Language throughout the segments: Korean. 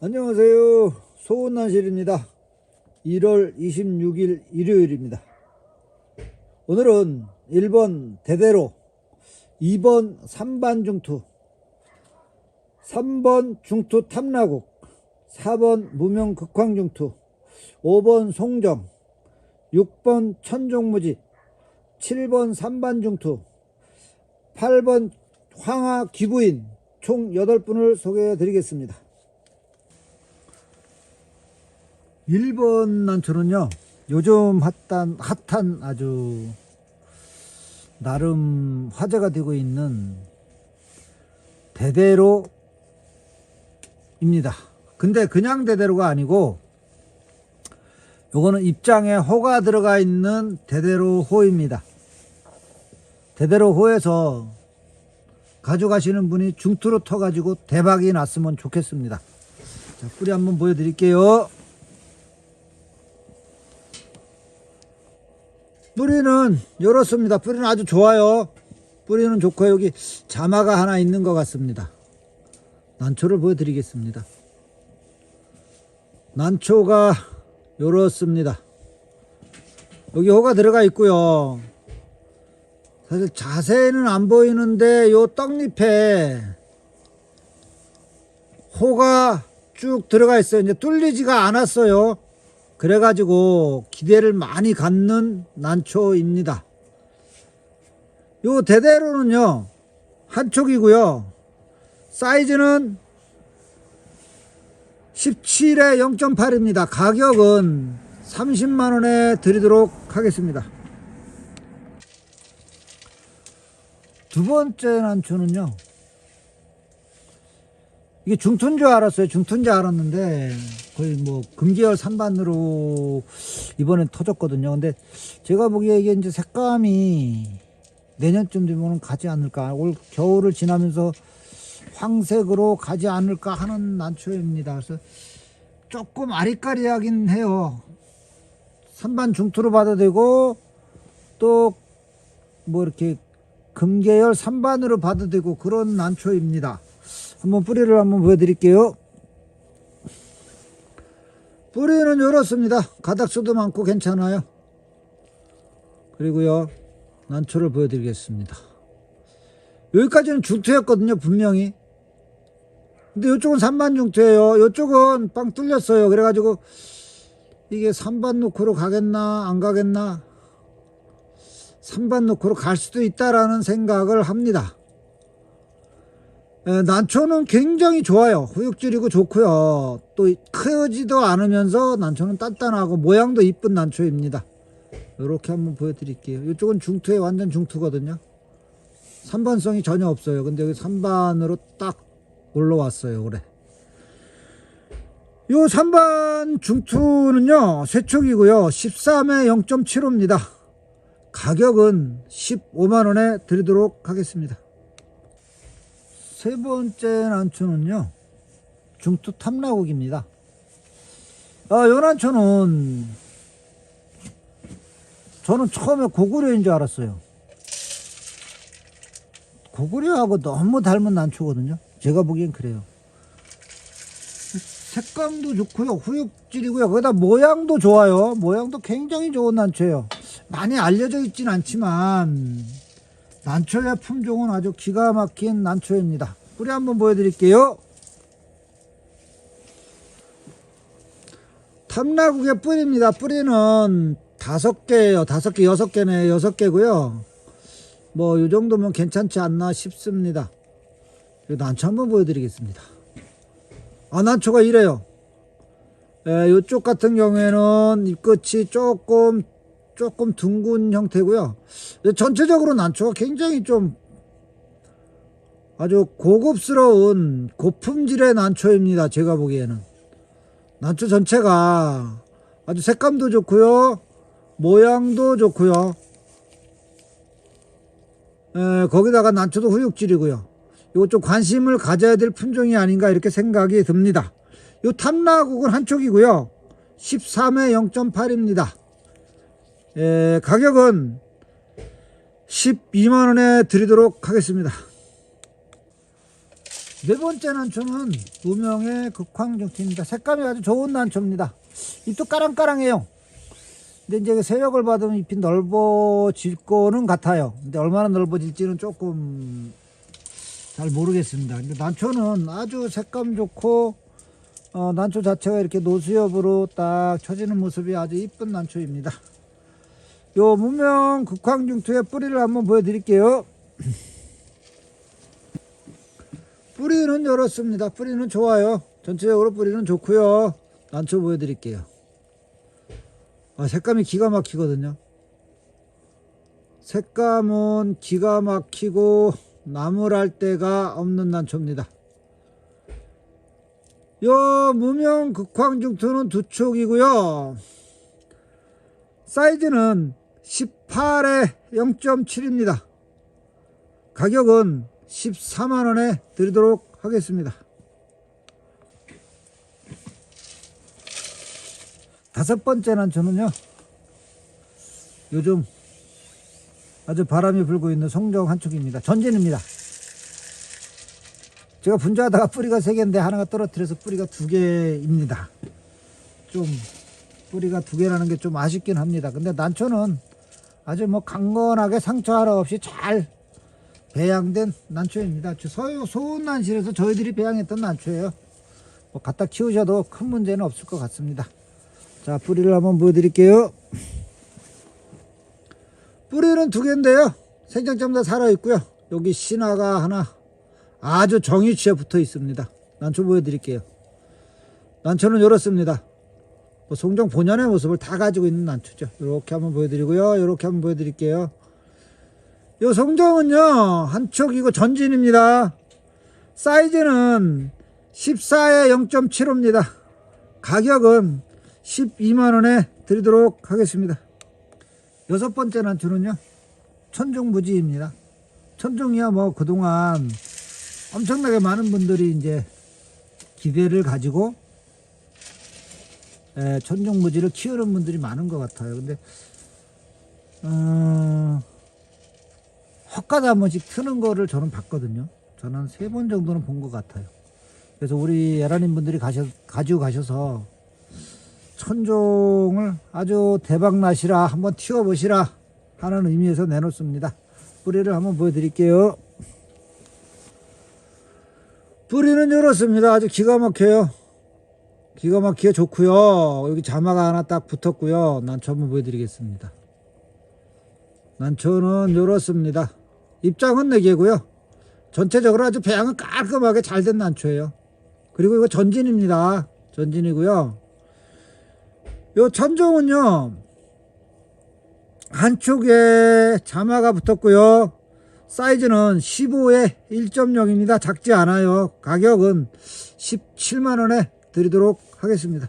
안녕하세요. 소은난실입니다. 1월 26일 일요일입니다. 오늘은 1번 대대로, 2번 3반 중투, 3번 중투 탐라국, 4번 무명 극황 중투, 5번 송정, 6번 천종무지, 7번 3반 중투, 8번 황하 기부인 총 8분을 소개해 드리겠습니다. 1번 난초는요, 요즘 핫한, 핫한 아주 나름 화제가 되고 있는 대대로 입니다. 근데 그냥 대대로가 아니고, 요거는 입장에 호가 들어가 있는 대대로 호입니다. 대대로 호에서 가져가시는 분이 중투로 터가지고 대박이 났으면 좋겠습니다. 자, 뿌리 한번 보여드릴게요. 뿌리는 이렇습니다. 뿌리는 아주 좋아요. 뿌리는 좋고 여기 자마가 하나 있는 것 같습니다. 난초를 보여드리겠습니다. 난초가 이렇습니다. 여기 호가 들어가 있고요. 사실 자세히는 안 보이는데 요 떡잎에 호가 쭉 들어가 있어요. 이제 뚫리지가 않았어요. 그래가지고 기대를 많이 갖는 난초입니다. 요 대대로는요 한 촉이고요. 사이즈는 17에 0.8입니다. 가격은 30만원에 드리도록 하겠습니다. 두 번째 난초는요. 이게 중투인 줄 알았어요. 중투인 줄 알았는데 거의 뭐 금계열 3반으로 이번엔 터졌거든요. 근데 제가 보기에 이게 이제 색감이 내년쯤 되면 가지 않을까. 올 겨울을 지나면서 황색으로 가지 않을까 하는 난초입니다. 그래서 조금 아리까리하긴 해요. 3반 중투로 봐도 되고 또 뭐 이렇게 금계열 3반으로 봐도 되고 그런 난초입니다. 한번 뿌리를 한번 보여드릴게요. 뿌리는 이렇습니다. 가닥수도 많고 괜찮아요. 그리고요 난초를 보여드리겠습니다. 여기까지는 중투였거든요 분명히. 근데 이쪽은 3반 중투예요. 이쪽은 빵 뚫렸어요. 그래가지고 이게 3반 놓고로 가겠나 안 가겠나 3반 놓고로 갈 수도 있다라는 생각을 합니다. 에, 난초는 굉장히 좋아요. 후육질이고 좋고요. 또 크지도 않으면서 난초는 단단하고 모양도 이쁜 난초입니다. 이렇게 한번 보여드릴게요. 이쪽은 중투에 완전 중투거든요. 3반성이 전혀 없어요. 근데 여기 3반으로 딱 올라왔어요. 올해. 요 3반 중투는요. 세촉이고요. 13에 0.75입니다. 가격은 15만원에 드리도록 하겠습니다. 세 번째 난초는요. 중투 탐라국입니다. 아, 요 난초는 저는 처음에 고구려인 줄 알았어요. 고구려하고 너무 닮은 난초거든요. 제가 보기엔 그래요. 색감도 좋고요. 후육질이고요. 거기다 모양도 좋아요. 모양도 굉장히 좋은 난초예요. 많이 알려져 있진 않지만 난초의 품종은 아주 기가 막힌 난초입니다. 뿌리 한번 보여드릴게요. 탐라국의 뿌리입니다. 뿌리는 다섯 개예요. 다섯 개, 여섯 개네, 여섯 개고요. 뭐, 이 정도면 괜찮지 않나 싶습니다. 난초 한번 보여드리겠습니다. 아, 난초가 이래요. 에, 이쪽 같은 경우에는 잎끝이 조금, 조금 둥근 형태고요. 전체적으로 난초가 굉장히 좀 아주 고급스러운 고품질의 난초입니다. 제가 보기에는. 난초 전체가 아주 색감도 좋고요. 모양도 좋고요. 에, 거기다가 난초도 후육질이고요. 이거 좀 관심을 가져야 될 품종이 아닌가 이렇게 생각이 듭니다. 이 탐라국은 한쪽이고요. 13에 0.8입니다. 에, 가격은 12만원에 드리도록 하겠습니다. 네 번째 난초는 무명의 극황중투입니다. 색감이 아주 좋은 난초입니다. 잎도 까랑까랑해요. 근데 이제 그 세력을 받으면 잎이 넓어질 거는 같아요. 근데 얼마나 넓어질지는 조금 잘 모르겠습니다. 근데 난초는 아주 색감 좋고 어, 난초 자체가 이렇게 노수엽으로 딱 쳐지는 모습이 아주 이쁜 난초입니다. 요 무명 극황중투의 뿌리를 한번 보여드릴게요. 뿌리는 이렇습니다. 뿌리는 좋아요. 전체적으로 뿌리는 좋고요. 난초 보여드릴게요. 아, 색감이 기가 막히거든요. 색감은 기가 막히고 나무랄 데가 없는 난초입니다. 요 무명 극황중투는 두 촉이고요. 사이즈는 18에 0.7입니다. 가격은 14만원에 드리도록 하겠습니다. 다섯 번째 난초는요. 요즘 아주 바람이 불고 있는 송정 한축입니다. 전진입니다. 제가 분주하다가 뿌리가 세 개인데 하나가 떨어뜨려서 뿌리가 두 개입니다. 좀 뿌리가 두 개라는 게 좀 아쉽긴 합니다. 근데 난초는 아주 뭐 강건하게 상처 하나 없이 잘 배양된 난초입니다. 저 서유 소운 난실에서 저희들이 배양했던 난초예요. 뭐 갖다 키우셔도 큰 문제는 없을 것 같습니다. 자 뿌리를 한번 보여드릴게요. 뿌리는 두 개인데요. 생장점 다 살아 있고요. 여기 신화가 하나 아주 정위치에 붙어 있습니다. 난초 보여드릴게요. 난초는 이렇습니다. 뭐 송정 본연의 모습을 다 가지고 있는 난초죠. 이렇게 한번 보여드리고요. 이렇게 한번 보여드릴게요. 요 송정은요 한촉이고 전진입니다. 사이즈는 14에 0.75입니다. 가격은 12만원에 드리도록 하겠습니다. 여섯 번째 난초는요 천종무지입니다. 천종이야 뭐 그동안 엄청나게 많은 분들이 이제 기대를 가지고 에, 천종무지를 키우는 분들이 많은 것 같아요. 근데 어, 헛가다 한 번씩 트는 거를 저는 봤거든요. 저는 한 세 번 정도는 본 것 같아요. 그래서 우리 예란인 분들이 가셔, 가지고 가셔서 천종을 아주 대박 나시라 한번 튀어보시라 하는 의미에서 내놓습니다. 뿌리를 한번 보여드릴게요. 뿌리는 이렇습니다. 아주 기가 막혀요. 기가 막히게 좋고요. 여기 자마가 하나 딱 붙었고요. 난초 한번 보여드리겠습니다. 난초는 이렇습니다. 입장은 4개고요. 전체적으로 아주 배양은 깔끔하게 잘 된 난초예요. 그리고 이거 전진입니다. 전진이고요. 요 천종은요. 한쪽에 자마가 붙었고요. 사이즈는 15에 1.0입니다. 작지 않아요. 가격은 17만원에 드리도록 하겠습니다.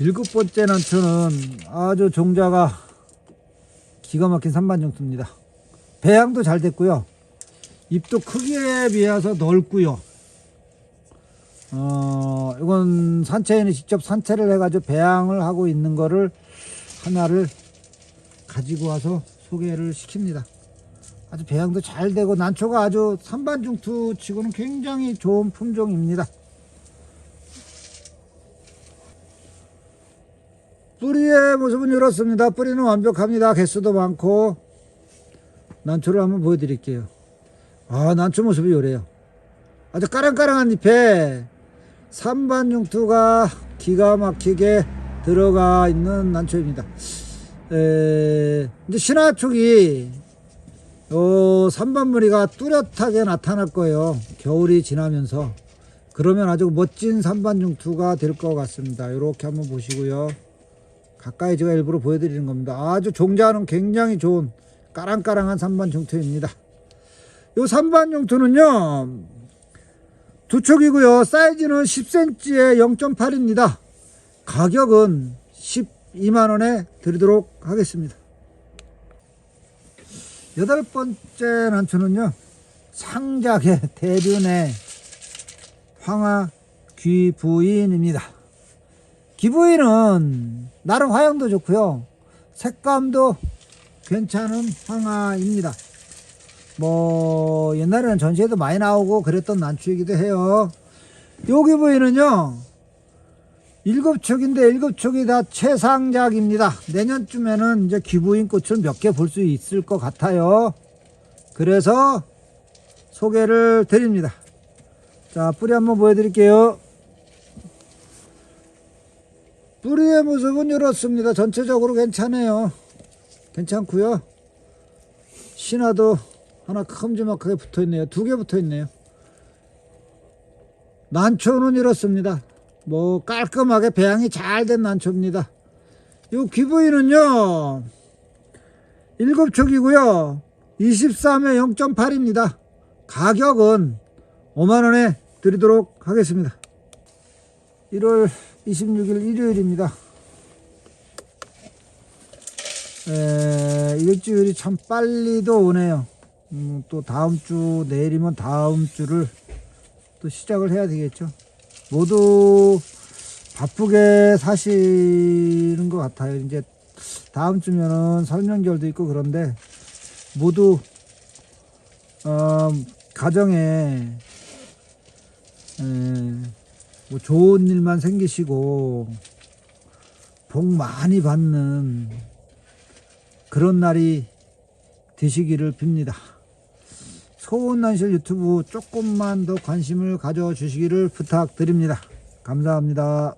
일곱 번째 난초는 아주 종자가 기가 막힌 산반정투입니다. 배양도 잘 됐고요. 잎도 크기에 비해서 넓고요. 어, 이건 산채에는 직접 산채를 해가지고 배양을 하고 있는 거를 하나를 가지고 와서 소개를 시킵니다. 아주 배양도 잘 되고 난초가 아주 산반중투 치고는 굉장히 좋은 품종입니다. 뿌리의 모습은 이렇습니다. 뿌리는 완벽합니다. 개수도 많고 난초를 한번 보여드릴게요. 아 난초 모습이 이래요. 아주 까랑까랑한 잎에 산반중투가 기가 막히게 들어가 있는 난초입니다. 에, 이제 신화축이 요 산반무리가 뚜렷하게 나타날 거예요. 겨울이 지나면서 그러면 아주 멋진 산반중투가 될 것 같습니다. 이렇게 한번 보시고요. 가까이 제가 일부러 보여드리는 겁니다. 아주 종자는 굉장히 좋은 까랑까랑한 산반중투입니다. 요 산반중투는요 두 촉이고요. 사이즈는 10cm에 0.8입니다. 가격은 12만원에 드리도록 하겠습니다. 여덟 번째 난초는요. 상작의 대륜의 황화 귀부인입니다. 귀부인은 나름 화형도 좋고요. 색감도 괜찮은 황화입니다. 뭐 옛날에는 전시회도 많이 나오고 그랬던 난초이기도 해요. 여기 보이는요. 일곱 촉인데 일곱 촉이 다 최상작입니다. 내년쯤에는 이제 기부인 꽃을 몇 개 볼 수 있을 것 같아요. 그래서 소개를 드립니다. 자, 뿌리 한번 보여드릴게요. 뿌리의 모습은 이렇습니다. 전체적으로 괜찮아요. 괜찮고요. 신화도 하나 큼지막하게 붙어 있네요. 두 개 붙어 있네요. 난초는 이렇습니다. 뭐 깔끔하게 배양이 잘 된 난초입니다. 이 귀부인은요. 7촉이고요. 23에 0.8입니다. 가격은 5만원에 드리도록 하겠습니다. 1월 26일 일요일입니다. 에, 일주일이 참 빨리도 오네요. 음, 또 다음 주, 내일이면 다음 주를 또 시작을 해야 되겠죠. 모두 바쁘게 사시는 것 같아요. 이제 다음 주면은 설명절도 있고 그런데 모두 어, 가정에 에, 뭐 좋은 일만 생기시고 복 많이 받는 그런 날이 되시기를 빕니다. 소원난실 유튜브 조금만 더 관심을 가져주시기를 부탁드립니다. 감사합니다.